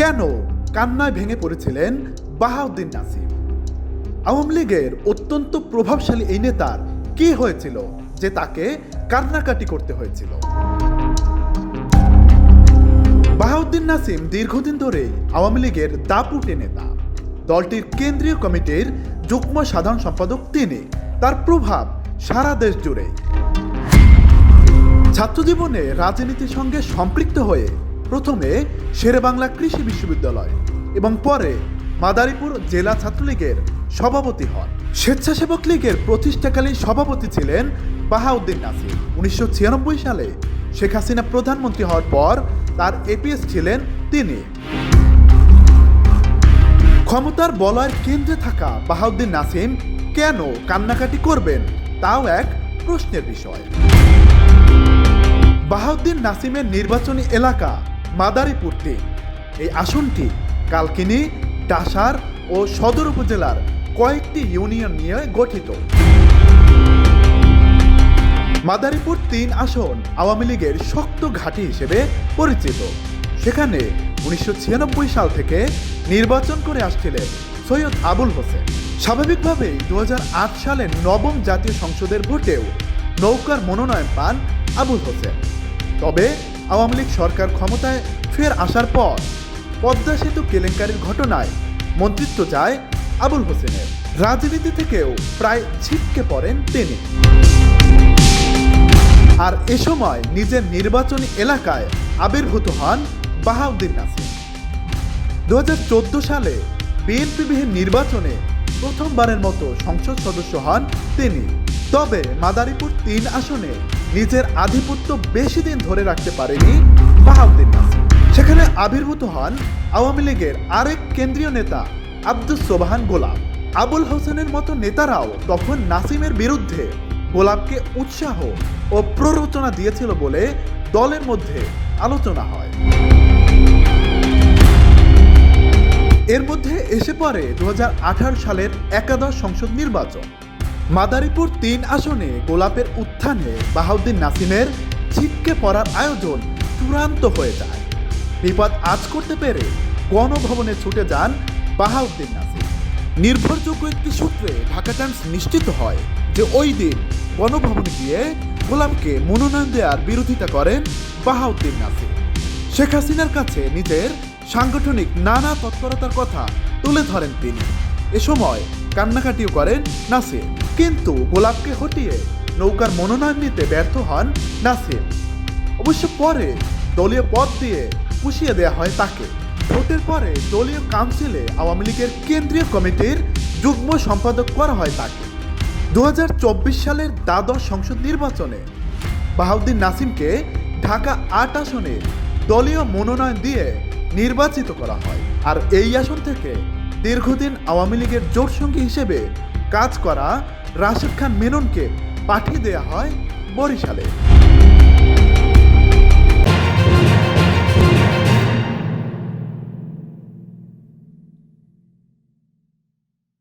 কেন কান্নায় ভেঙে পড়েছিলেন বাহাউদ্দিন নাসিম আওয়ামী লীগের অত্যন্ত প্রভাবশালী এই নেতার কি হয়েছিল যে তাকে কান্নাকাটি করতে হয়েছিল? বাহাউদ্দিন নাসিম দীর্ঘদিন ধরে আওয়ামী লীগের দাপুটে নেতা। দলটির কেন্দ্রীয় কমিটির যুগ্ম সাধারণ সম্পাদক তিনি। তার প্রভাব সারা দেশ জুড়েই। ছাত্রজীবনে রাজনীতির সঙ্গে সম্পৃক্ত হয়ে প্রথমে শেরেবাংলা কৃষি বিশ্ববিদ্যালয় এবং পরে মাদারীপুর জেলা ছাত্রলীগের সভাপতি হন। স্বেচ্ছাসেবক লীগের প্রতিষ্ঠাকালীন সভাপতি ছিলেন বাহাউদ্দিন নাসির। উনিশশো ছিয়ানব্বই সালে শেখ হাসিনা প্রধানমন্ত্রী হওয়ার পর তার এপিএস ছিলেন তিনি। ক্ষমতার বলয়ের কেন্দ্রে থাকা বাহাউদ্দিন নাসিম কেন কান্নাকাটি করবেন তাও এক প্রশ্নের বিষয়। বাহাউদ্দিন নাসিমের নির্বাচনী এলাকা মাদারীপুর তিন এই আসনটি কালকিনি, ডাসার ও সদর উপজেলার কয়েকটি ইউনিয়ন নিয়ে গঠিত। মাদারীপুর তিন আসন আওয়ামী লীগের শক্ত ঘাঁটি হিসেবে পরিচিত। সেখানে উনিশশো ছিয়ানব্বই সাল থেকে নির্বাচন করে আসছিলেন সৈয়দ আবুল হোসেন। স্বাভাবিকভাবেই দু সালের নবম জাতীয় সংসদের ভোটেও নৌকার মনোনয়ন পান আবুল হোসেন। তবে আওয়ামী লীগ সরকার ক্ষমতায় ফের আসার পর পদ্মা সেতু কেলেঙ্কারির ঘটনায় মন্ত্রিত্ব যায় আবুল হোসেনের। রাজনীতি থেকেও প্রায় ছিটকে পড়েন তিনি। আর এ সময় নিজের নির্বাচনী এলাকায় আবির্ভূত হন বাহাউদ্দিন নাসির। দু সালে বিএনপিবিহীন নির্বাচনে প্রথমবারের মতো সংসদ সদস্য হন তিনি। তবে মাদারীপুর তিন আসনে নিজের আধিপত্য বেশি দিন ধরে রাখতে পারেনি বাহাউদ্দিন সেখানে আবির্ভূত হন আওয়ামী লীগের আরেক কেন্দ্রীয় নেতা আব্দুস সোবাহান গোলাম আবুল হোসেনের মতো নেতারাও তখন নাসিমের বিরুদ্ধে গোলাপকে উৎসাহ ও প্ররোচনা দিয়েছিল বলে দলের মধ্যে আলোচনা হয়। এর মধ্যে এসে পড়ে দু হাজার আঠারো সালের একাদশ সংসদ নির্বাচন। মাদারীপুর তিন আসনে গোলাপের উত্থানে বাহাউদ্দিন নাসিমের ছিটকে পড়ার আয়োজন চূড়ান্ত হয়ে যায়। বিপদ আজ করতে পেরে গণভবনে ছুটে যান বাহাউদ্দিন নাসিম। নির্ভরযোগ্য একটি সূত্রে ঢাকা টাইমস নিশ্চিত হয় যে ওই দিন গণভবনে গিয়ে গোলামকে মনোনয়ন দেওয়ার বিরোধিতা করেন বাহাউদ্দিন নাসিম। শেখ হাসিনার কাছে নিজের সাংগঠনিক নানা তৎপরতার কথা তুলে ধরেন তিনি। এ সময় কান্নাকাটিও করেন নাসির কিন্তু গোলাপকে হটিয়ে নৌকার মনোনয়ন নিতে ব্যর্থ হন নাসির। অবশ্য পরে দলীয় পদ দিয়ে পুষিয়ে দেওয়া হয় তাকে। ভোটের পরে দলীয় কাউন্সিলে আওয়ামী লীগের কেন্দ্রীয় কমিটির যুগ্ম সম্পাদক করা হয় তাকে। দু সালের দ্বাদশ সংসদ নির্বাচনে বাহাউদ্দিন নাসিমকে ঢাকা আট আসনে দলীয় মনোনয়ন দিয়ে নির্বাচিত করা হয়। আর এই আসন থেকে দীর্ঘদিন আওয়ামী লীগের জোটসঙ্গী হিসেবে কাজ করা রাশেদ খান মেননকে পাঠিয়ে দেয়া হয় বরিশালে।